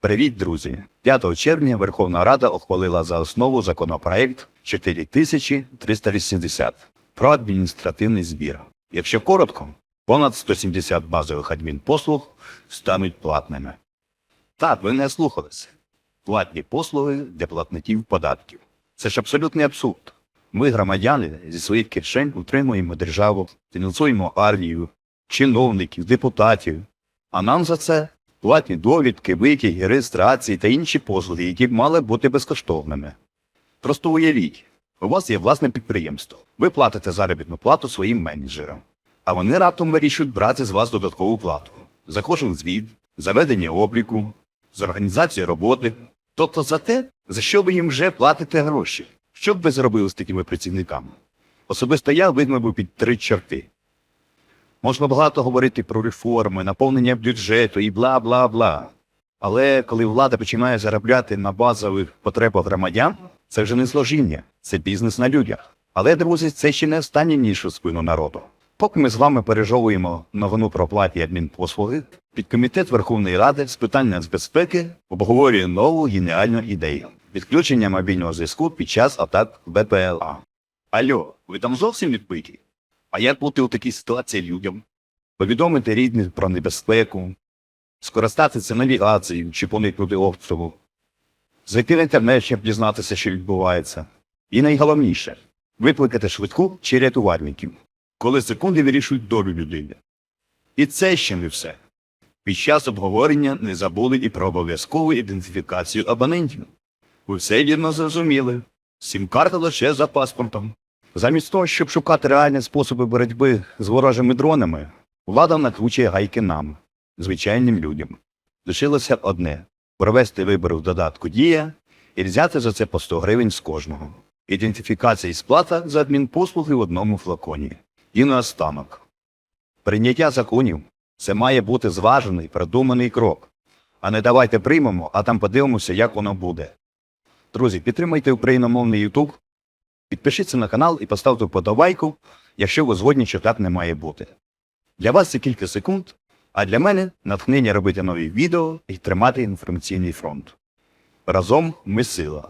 Привіт, друзі! 5 червня Верховна Рада ухвалила за основу законопроект 4380 про адміністративний збір. Якщо коротко, понад 170 базових адмінпослуг стануть платними. Так, ви не слухалися. Платні послуги для платників податків. Це ж абсолютний абсурд. Ми, громадяни, зі своїх кишень утримуємо державу, фінансуємо армію, чиновників, депутатів. А нам за це платні довідки, витяги, реєстрації та інші послуги, які б мали бути безкоштовними. Просто уявіть, у вас є власне підприємство. Ви платите заробітну плату своїм менеджерам, а вони раптом вирішують брати з вас додаткову плату за кожен звіт, за ведення обліку, за організацію роботи, тобто за те, за що ви їм вже платите гроші. Що б ви зробили з такими працівниками? Особисто я вигнав під три чорти. Можна багато говорити про реформи, наповнення бюджету і бла бла бла. Але коли влада починає заробляти на базових потребах громадян, це вже не служіння, це бізнес на людях. Але, друзі, це ще не останній ніж у спину народу. Поки ми з вами пережовуємо новину про платі адмінпослуги, підкомітет Верховної Ради з питань нацбезпеки обговорює нову геніальну ідею відключення мобільного зв'язку під час атак БПЛА. Алло, ви там зовсім відбиті? А як бути у такій ситуації людям? Повідомити рідних про небезпеку, скористатися навігацією чи поникнути обстрілу, зайти в інтернет, щоб дізнатися, що відбувається. І найголовніше викликати швидку чи рятувальників, коли секунди вирішують долю людини. І це ще не все. Під час обговорення не забули і про обов'язкову ідентифікацію абонентів. Ви все вірно зрозуміли. Сім-карта лише за паспортом. Замість того, щоб шукати реальні способи боротьби з ворожими дронами, влада накручує гайки нам, звичайним людям. Лишилося одне провести вибори в додатку Дія і взяти за це по 100 гривень з кожного. Ідентифікація і сплата за адмінпослуги в одному флаконі. І наостанок. Прийняття законів це має бути зважений, продуманий крок. А не давайте приймемо, а там подивимося, як воно буде. Друзі, підтримайте україномовний YouTube, підпишіться на канал і поставте вподобайку, якщо ви згодні, що не має бути. Для вас це кілька секунд, а для мене натхнення робити нові відео і тримати інформаційний фронт. Разом ми сила.